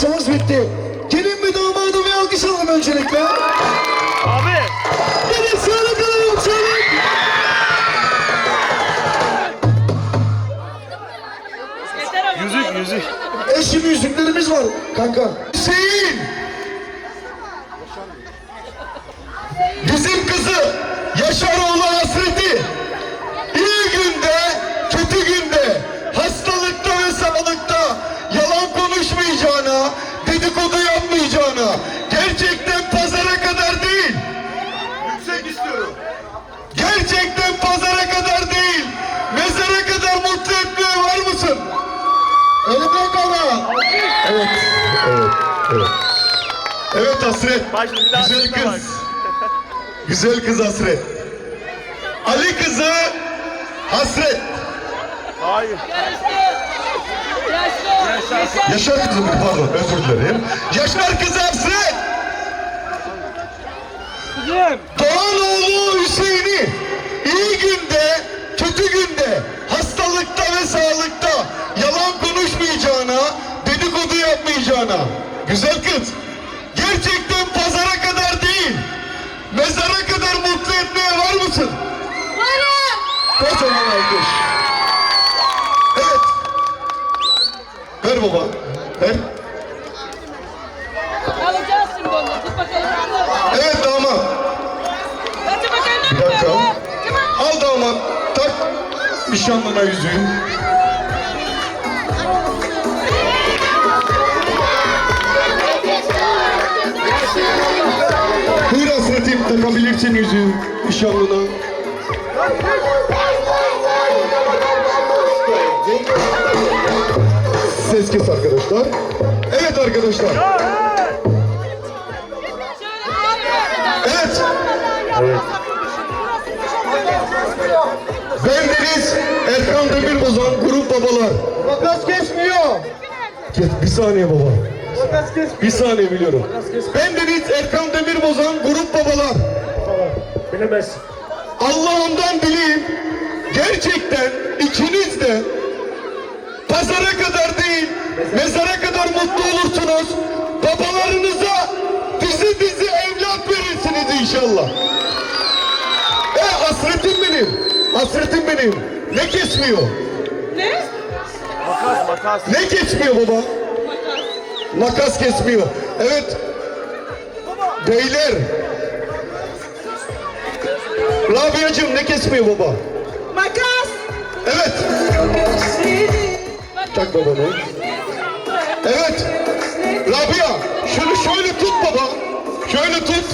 parçamız bitti. Gelin mi damadım bir alkış alalım öncelikle. Abi. Gelin sağlık alalım sağlık. Yüzük yüzük. Eşim yüzüklerimiz var kanka. Hüseyin. Bizim kızı Yaşaroğlu Evet Hasret. Bir daha Güzel bak. kız. Güzel kız Hasret. Ali kızı Hasret. Hayır. Yaşar kızı mı? Pardon özür dilerim. Yaşar kızı Hasret. Kızım. Doğan oğlu Hüseyin'i iyi günde, kötü günde, hastalıkta ve sağlıkta yalan konuşmayacağına, dedikodu yapmayacağına. Güzel kız. Gerçekten pazara kadar değil, mezara kadar mutlu etmeye var mısın? Varım. Kocaman alkış. Evet. Ver baba. Ver. Alacağız şimdi onu. Tut bakalım. Evet damat. Hadi bakalım. Bir dakika. Al damat. Tak. Nişanlına yüzüğü. Takabilirsin yüzüğü nişanlına. Ses kes arkadaşlar. Evet arkadaşlar. Evet. Ben Deniz Erkan Demirbozan Grup Babalar. Makas kesmiyor. Kes, bir saniye baba. Bir saniye biliyorum. Ben Deniz Erkan Demirbozan Grup Babalar. Bilemez. Allah ondan dileyim. Gerçekten ikiniz de pazara kadar değil, mezara kadar mutlu olursunuz. Babalarınıza dizi dizi evlat verirsiniz inşallah. E hasretim benim. Hasretim benim. Ne kesmiyor? Ne? Makas makas. Ne kesmiyor baba? Makas kesmiyor. Evet. Beyler. Rabia'cığım ne kesmiyor baba? Makas. Evet. Tak babanı. Evet. Rabia şunu şöyle tut baba. Şöyle tut.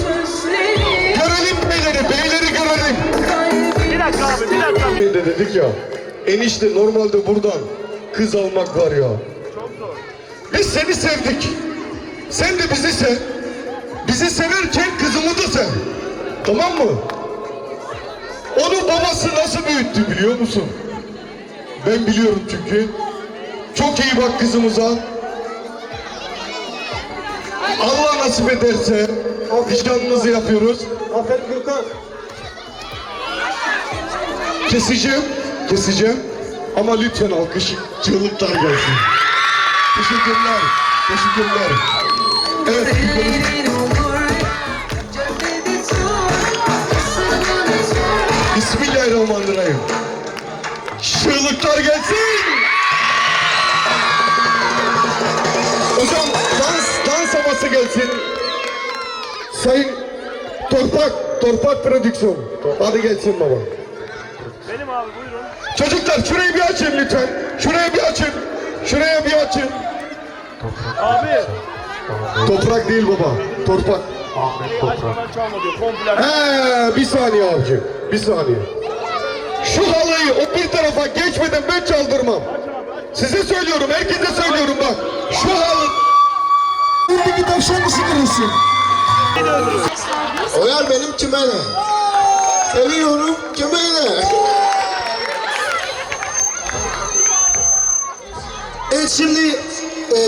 Görelim beyleri. Beyleri görelim. Bir dakika abi bir dakika. de dedik ya. Enişte normalde buradan kız almak var ya. Çok zor. Biz seni sevdik. Sen de bizi sev. Bizi severken kızımı da sev. Tamam mı? Onu babası nasıl büyüttü biliyor musun? Ben biliyorum çünkü. Çok iyi bak kızımıza. Allah nasip ederse nişanımızı yapıyoruz. Aferin Gürkan. Keseceğim, keseceğim. Ama lütfen alkış, çığlıklar gelsin. Teşekkürler, teşekkürler. Evet, Bismillahirrahmanirrahim. Çığlıklar gelsin. Hocam dans, dans havası gelsin. Sayın Torpak, Torpak Prodüksiyon. Hadi gelsin baba. Benim abi buyurun. Çocuklar şurayı bir açın lütfen. Şurayı bir açın. Şuraya bir açın. Abi. Toprak değil baba. Torpak. Diyor. Komple. He, bir saniye avcı. Bir saniye. Şu halıyı o bir tarafa geçmeden ben çaldırmam. Size söylüyorum, herkese söylüyorum bak. Şu halı... Buradaki tavşan mısın kırılsın? Oyar benim kümene. Seviyorum kümene. Evet şimdi e,